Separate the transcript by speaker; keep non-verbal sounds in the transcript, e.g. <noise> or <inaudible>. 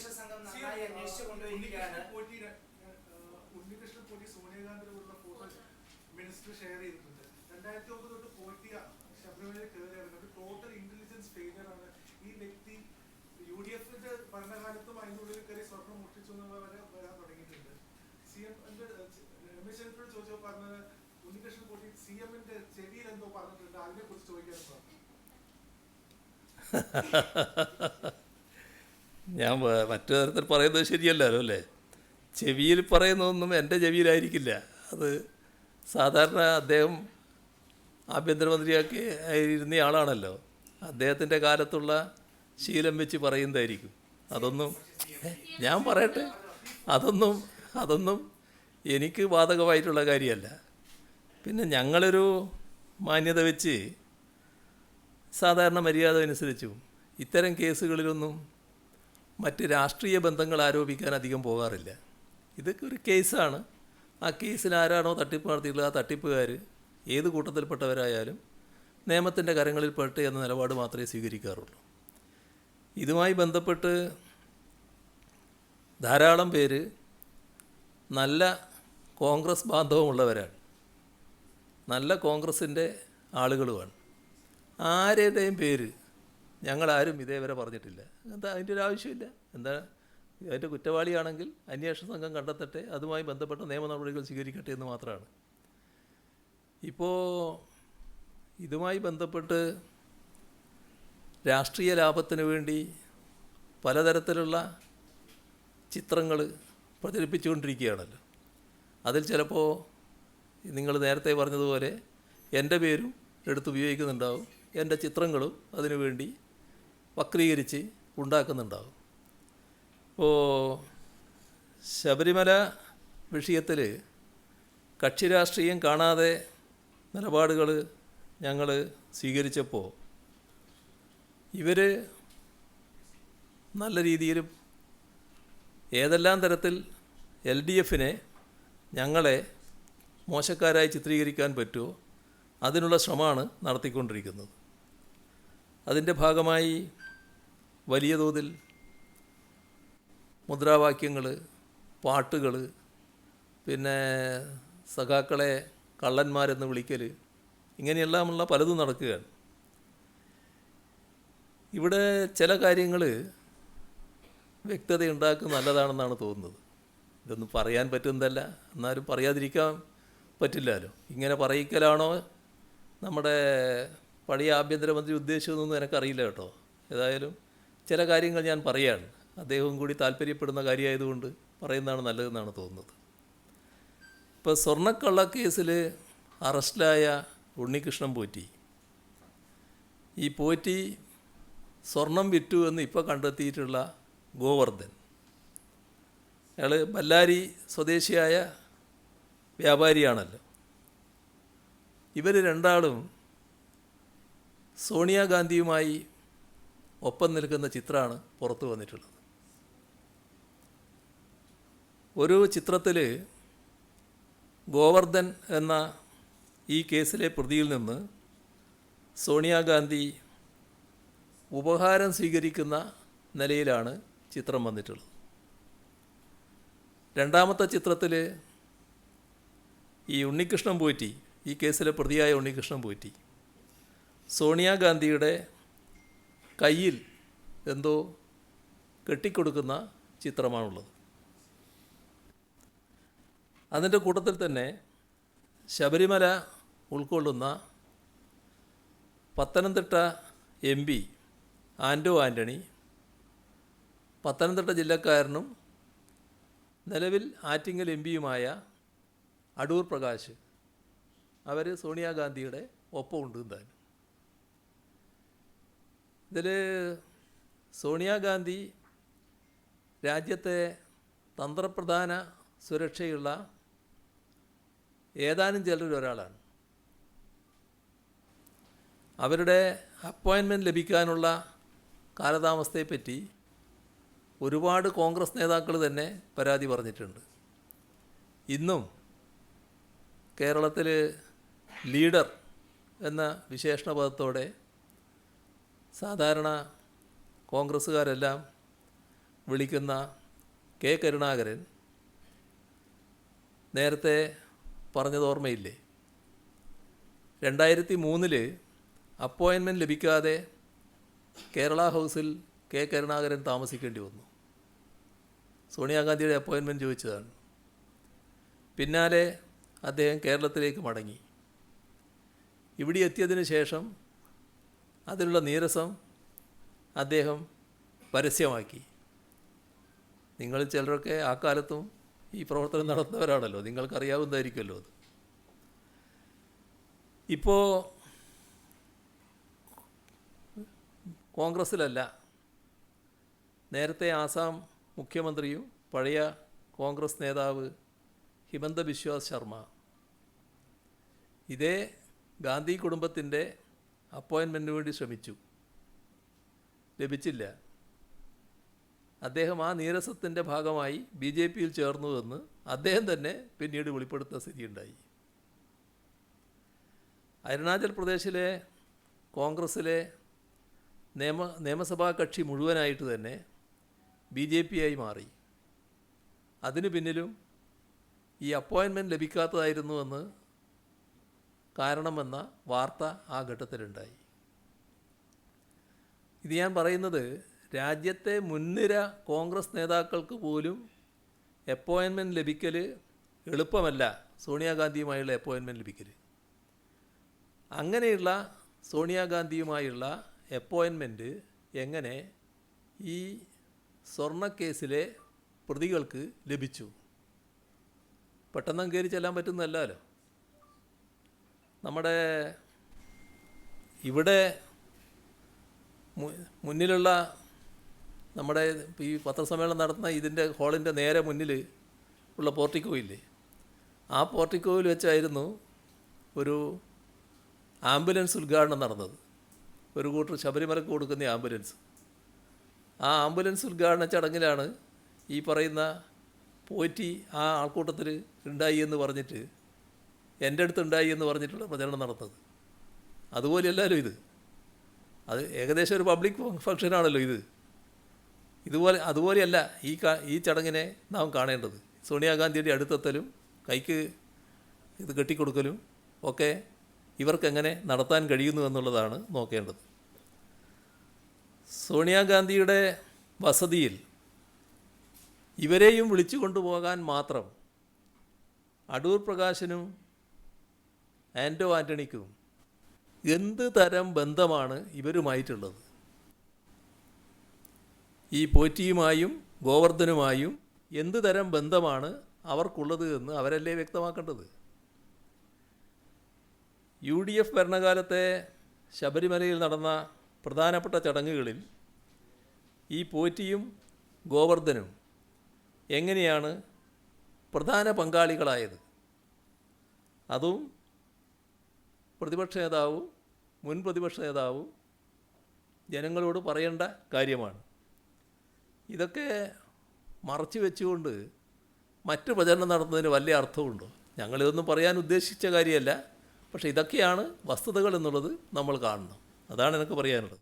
Speaker 1: അന്വേഷണ സംഘം നന്നായി അന്വേഷിച്ചു കൊണ്ടുപോയിരിക്കുകയാണ്.
Speaker 2: ഉണ്ണികൃഷ്ണൻ പോറ്റി സോണിയാഗാന്ധിയോടുള്ള ഫോട്ടോ മിനിസ്റ്റർ ഷെയർ ചെയ്തിട്ടുണ്ട്. രണ്ടായിരത്തി ഒമ്പത് തൊട്ട് പോറ്റി ശബരിമലയിൽ കയറി ഇറങ്ങുന്നത് ടോട്ടൽ ഇന്റലിജൻസ് ഫെയിലിയർ ആണ്. ഈ വ്യക്തി യു ഡി എഫിന്റെ ഭരണകാലത്തും അതിനുള്ളിൽ കയറി സ്വർണം മുട്ടിച്ചു വരെ വരാൻ തുടങ്ങിയിട്ടുണ്ട്. സി എം രമേശ് ചെന്നിത്തല ചോദിച്ചപ്പോൾ പറഞ്ഞത് ഉണ്ണികൃഷ്ണൻ പോറ്റി സി എമ്മിന്റെ ചെവിയിൽ എന്തോ പറഞ്ഞിട്ടുണ്ട് അതിനെ കുറിച്ച് ചോദിക്കാൻ പറഞ്ഞു <laughs>
Speaker 3: ഞാൻ മറ്റു തരത്തിൽ പറയുന്നത് ശരിയല്ലല്ലോ അല്ലേ? ചെവിയിൽ പറയുന്നതൊന്നും എന്റെ ചെവിയിലായിരിക്കില്ല. അത് സാധാരണ അദ്ദേഹം ആഭ്യന്തരമന്ത്രിയാക്കി ഇരുന്ന ആളാണല്ലോ. അദ്ദേഹത്തിന്റെ കാലത്തുള്ള ശീലം വെച്ച് പറയുന്നതായിരിക്കും. അതൊന്നും ഞാൻ പറയട്ടെ. അതൊന്നും അതൊന്നും എനിക്ക് ബാധകമായിട്ടുള്ള കാര്യമല്ല. പിന്നെ ഞങ്ങളൊരു മാന്യത വെച്ച് സാധാരണ മര്യാദ അനുസരിച്ചും ഇത്തരം കേസുകളിലൊന്നും മറ്റ് രാഷ്ട്രീയ ബന്ധങ്ങൾ ആരോപിക്കാൻ അധികം പോകാറില്ല. ഇതൊക്കെ ഒരു കേസാണ്. ആ കേസിൽ ആരാണോ തട്ടിപ്പ് നടത്തിയിട്ടുള്ളത് ആ തട്ടിപ്പുകാർ ഏത് കൂട്ടത്തിൽപ്പെട്ടവരായാലും നിയമത്തിന്റെ കരങ്ങളിൽ പെട്ട് എന്ന നിലപാട് മാത്രമേ സ്വീകരിക്കാറുള്ളൂ. ഇതുമായി ബന്ധപ്പെട്ട് ധാരാളം പേര് നല്ല കോൺഗ്രസ് ബാന്ധവമുള്ളവരാണ്. നല്ല കോൺഗ്രസിന്റെ ആളുകളുമാണ്. ആരുടെയും പേര് ഞങ്ങളാരും ഇതേവരെ പറഞ്ഞിട്ടില്ല. എന്താ അതിന്റെ ഒരു ആവശ്യമില്ല. എന്താ അതിന്റെ കുറ്റവാളിയാണെങ്കിൽ അന്വേഷണ സംഘം കണ്ടെത്തട്ടെ അതുമായി ബന്ധപ്പെട്ട നിയമ നടപടികൾ സ്വീകരിക്കട്ടെ എന്ന് മാത്രമാണ്. ഇപ്പോൾ ഇതുമായി ബന്ധപ്പെട്ട് രാഷ്ട്രീയ ലാഭത്തിന് വേണ്ടി പലതരത്തിലുള്ള ചിത്രങ്ങൾ പ്രചരിപ്പിച്ചുകൊണ്ടിരിക്കുകയാണല്ലോ. അതിൽ ചിലപ്പോൾ നിങ്ങൾ നേരത്തെ പറഞ്ഞതുപോലെ എന്റെ പേരും എടുത്ത് ഉപയോഗിക്കുന്നുണ്ടാവും. എന്റെ ചിത്രങ്ങളും അതിനു വേണ്ടി വക്രീകരിച്ച് ഉണ്ടാക്കുന്നുണ്ടാവും. ഇപ്പോൾ ശബരിമല വിഷയത്തിൽ കക്ഷി രാഷ്ട്രീയം കാണാതെ നിലപാടുകൾ ഞങ്ങൾ സ്വീകരിച്ചപ്പോൾ ഇവർ നല്ല രീതിയിലും ഏതെല്ലാം തരത്തിൽ എൽ ഡി എഫിനെ ഞങ്ങളെ മോശക്കാരായി ചിത്രീകരിക്കാൻ പറ്റുമോ അതിനുള്ള ശ്രമമാണ് നടത്തിക്കൊണ്ടിരിക്കുന്നത്. അതിന്റെ ഭാഗമായി വലിയ തോതിൽ മുദ്രാവാക്യങ്ങൾ പാട്ടുകൾ പിന്നെ സഖാക്കളെ കള്ളന്മാരെന്ന് വിളിക്കൽ ഇങ്ങനെയെല്ലാമുള്ള പലതും നടക്കുകയാണ്. ഇവിടെ ചില കാര്യങ്ങൾ വ്യക്തത ഉണ്ടാക്കുന്ന നല്ലതാണെന്നാണ് തോന്നുന്നത്. ഇതൊന്നും പറയാൻ പറ്റുന്നതല്ല. എന്നാലും പറയാതിരിക്കാൻ പറ്റില്ലല്ലോ. ഇങ്ങനെ പറയിക്കലാണോ നമ്മുടെ പഴയ ആഭ്യന്തരമന്ത്രി ഉദ്ദേശിച്ചതെന്നൊന്നും എനിക്കറിയില്ല കേട്ടോ. ഏതായാലും ചില കാര്യങ്ങൾ ഞാൻ പറയുകയാണ് അദ്ദേഹവും കൂടി താല്പര്യപ്പെടുന്ന കാര്യമായതുകൊണ്ട് പറയുന്നതാണ് നല്ലതെന്നാണ് തോന്നുന്നത്. ഇപ്പോൾ സ്വർണക്കള്ള കേസിൽ അറസ്റ്റിലായ ഉണ്ണികൃഷ്ണൻ പോറ്റി. ഈ പോറ്റി സ്വർണം വിറ്റു എന്ന് ഇപ്പോൾ കണ്ടെത്തിയിട്ടുള്ള ഗോവർദ്ധൻ. അയാൾ ബല്ലാരി സ്വദേശിയായ വ്യാപാരിയാണല്ലോ. ഇവർ രണ്ടാളും സോണിയാഗാന്ധിയുമായി ഒപ്പം നിൽക്കുന്ന ചിത്രമാണ് പുറത്തു വന്നിട്ടുള്ളത്. ഒരു ചിത്രത്തിൽ ഗോവർദ്ധൻ എന്ന ഈ കേസിലെ പ്രതിയിൽ നിന്ന് സോണിയാഗാന്ധി ഉപഹാരം സ്വീകരിക്കുന്ന നിലയിലാണ് ചിത്രം വന്നിട്ടുള്ളത്. രണ്ടാമത്തെ ചിത്രത്തിൽ ഈ ഉണ്ണികൃഷ്ണൻ പോറ്റി ഈ കേസിലെ പ്രതിയായ ഉണ്ണികൃഷ്ണൻ പോറ്റി സോണിയാഗാന്ധിയുടെ കയ്യിൽ എന്തോ കെട്ടിക്കൊടുക്കുന്ന ചിത്രമാണുള്ളത്. അതിന്റെ കൂട്ടത്തിൽ തന്നെ ശബരിമല ഉൾക്കൊള്ളുന്ന പത്തനംതിട്ട എം പി ആന്റോ ആന്റണി പത്തനംതിട്ട ജില്ലക്കാരനും നിലവിൽ ആറ്റിങ്ങൽ എം പിയുമായ അടൂർ പ്രകാശ് അവർ സോണിയാഗാന്ധിയുടെ ഒപ്പമുണ്ട് എന്തായാലും. ഇതിൽ സോണിയാഗാന്ധി രാജ്യത്തെ തന്ത്രപ്രധാന സുരക്ഷയുള്ള ഏതാനും ചിലരിൽ ഒരാളാണ്. അവരുടെ അപ്പോയിൻമെന്റ് ലഭിക്കാനുള്ള കാലതാമസത്തെപ്പറ്റി ഒരുപാട് കോൺഗ്രസ് നേതാക്കൾ തന്നെ പരാതി പറഞ്ഞിട്ടുണ്ട്. ഇന്നും കേരളത്തിൽ ലീഡർ എന്ന വിശേഷണ പദത്തോടെ സാധാരണ കോൺഗ്രസ്സുകാരെല്ലാം വിളിക്കുന്ന കെ കരുണാകരൻ നേരത്തെ പറഞ്ഞത് ഓർമ്മയില്ലേ? രണ്ടായിരത്തി മൂന്നിൽ അപ്പോയിൻമെന്റ് ലഭിക്കാതെ കേരള ഹൗസിൽ കെ കരുണാകരൻ താമസിക്കേണ്ടി വന്നു. സോണിയാഗാന്ധിയുടെ അപ്പോയിൻമെന്റ് ചോദിച്ചതാണ്. പിന്നാലെ അദ്ദേഹം കേരളത്തിലേക്ക് മടങ്ങി. ഇവിടെ എത്തിയതിനു ശേഷം അതിലുള്ള നീരസം അദ്ദേഹം പരസ്യമാക്കി. നിങ്ങൾ ചിലരൊക്കെ ആ കാലത്തും ഈ പ്രവർത്തനം നടത്തുന്നവരാണല്ലോ നിങ്ങൾക്കറിയാവുന്നതായിരിക്കുമല്ലോ അത്. ഇപ്പോൾ കോൺഗ്രസ്സിലല്ല നേരത്തെ ആസാം മുഖ്യമന്ത്രിയും പഴയ കോൺഗ്രസ് നേതാവ് ഹിമന്ത ബിശ്വാസ് ശർമ്മ. ഇതേ ഗാന്ധി കുടുംബത്തിന്റെ അപ്പോയിൻമെന്റിന് വേണ്ടി ശ്രമിച്ചു. ലഭിച്ചില്ല. അദ്ദേഹം ആ നീരസത്തിന്റെ ഭാഗമായി ബി ജെ പിയിൽ ചേർന്നുവെന്ന് അദ്ദേഹം തന്നെ പിന്നീട് വെളിപ്പെടുത്തുന്ന സ്ഥിതിയുണ്ടായി. അരുണാചൽ പ്രദേശിലെ കോൺഗ്രസ്സിലെ നിയമ നിയമസഭാ കക്ഷി മുഴുവനായിട്ട് തന്നെ ബി ജെ പി ആയി മാറി. അതിനു പിന്നിലും ഈ അപ്പോയിൻമെന്റ് ലഭിക്കാത്തതായിരുന്നുവെന്ന് കാരണമെന്ന വാർത്ത ആ ഘട്ടത്തിലുണ്ടായി. ഇത് ഞാൻ പറയുന്നത് രാജ്യത്തെ മുൻനിര കോൺഗ്രസ് നേതാക്കൾക്ക് പോലും അപ്പോയിൻമെന്റ് ലഭിക്കൽ എളുപ്പമല്ല സോണിയാഗാന്ധിയുമായുള്ള അപ്പോയിൻമെന്റ് ലഭിക്കൽ അങ്ങനെയുള്ള സോണിയാഗാന്ധിയുമായുള്ള അപ്പോയിൻമെന്റ് എങ്ങനെ ഈ സ്വർണക്കേസിലെ പ്രതികൾക്ക് ലഭിച്ചു? പെട്ടെന്ന് കയറി ചെല്ലാൻ പറ്റുന്നതല്ലല്ലോ. നമ്മുടെ ഇവിടെ മുന്നിലുള്ള നമ്മുടെ ഈ പത്രസമ്മേളനം നടത്തുന്ന ഇതിന്റെ ഹോളിന്റെ നേരെ മുന്നിൽ ഉള്ള പോർട്ടിക്കോയില്ലേ? ആ പോർട്ടിക്കോയിൽ വെച്ചായിരുന്നു ഒരു ആംബുലൻസ് ഉദ്ഘാടനം നടന്നത്. ഒരു കൂട്ടർ ശബരിമലക്ക് കൊടുക്കുന്ന ആംബുലൻസ്. ആ ആംബുലൻസ് ഉദ്ഘാടന ചടങ്ങിലാണ് ഈ പറയുന്ന പോറ്റി ആ ആൾക്കൂട്ടത്തിൽ ഉണ്ടായി എന്ന് പറഞ്ഞിട്ട് എന്റെ അടുത്ത് ഉണ്ടായി എന്ന് പറഞ്ഞിട്ടുള്ള പ്രചരണം നടത്തുന്നത് അതുപോലെയല്ലല്ലോ ഇത്. അത് ഏകദേശം ഒരു പബ്ലിക് ഫംഗ്ഷനാണല്ലോ ഇത്. ഇതുപോലെ അതുപോലെയല്ല ഈ ഈ ചടങ്ങിനെ നാം കാണേണ്ടത്. സോണിയാഗാന്ധിയുടെ അടുത്തെത്തലും കൈക്ക് ഇത് കെട്ടിക്കൊടുക്കലും ഒക്കെ ഇവർക്കെങ്ങനെ നടത്താൻ കഴിയുന്നു എന്നുള്ളതാണ് നോക്കേണ്ടത്. സോണിയാഗാന്ധിയുടെ വസതിയിൽ ഇവരെയും വിളിച്ചു കൊണ്ടുപോകാൻ മാത്രം അടൂർ പ്രകാശനും ആന്റോ ആന്റണിക്കും എന്ത് തരം ബന്ധമാണ് ഇവരുമായിട്ടുള്ളത്? ഈ പോറ്റിയുമായും ഗോവർദ്ധനുമായും എന്ത് തരം ബന്ധമാണ് അവർക്കുള്ളത് എന്ന് അവരല്ലേ വ്യക്തമാക്കേണ്ടത്? യു ഡി എഫ് ഭരണകാലത്തെ ശബരിമലയിൽ നടന്ന പ്രധാനപ്പെട്ട ചടങ്ങുകളിൽ ഈ പോറ്റിയും ഗോവർദ്ധനും എങ്ങനെയാണ് പ്രധാന പങ്കാളികളായത്? അതും പ്രതിപക്ഷ നേതാവും മുൻ പ്രതിപക്ഷ നേതാവും ജനങ്ങളോട് പറയേണ്ട കാര്യമാണ്. ഇതൊക്കെ മറച്ചു വെച്ചുകൊണ്ട് മറ്റു പ്രചരണം നടത്തുന്നതിന് വലിയ അർത്ഥമുണ്ടോ? ഞങ്ങളിതൊന്നും പറയാൻ ഉദ്ദേശിച്ച കാര്യമല്ല. പക്ഷേ ഇതൊക്കെയാണ് വസ്തുതകൾ എന്നുള്ളത് നമ്മൾ കാണണം. അതാണ് എനിക്ക് പറയാനുള്ളത്.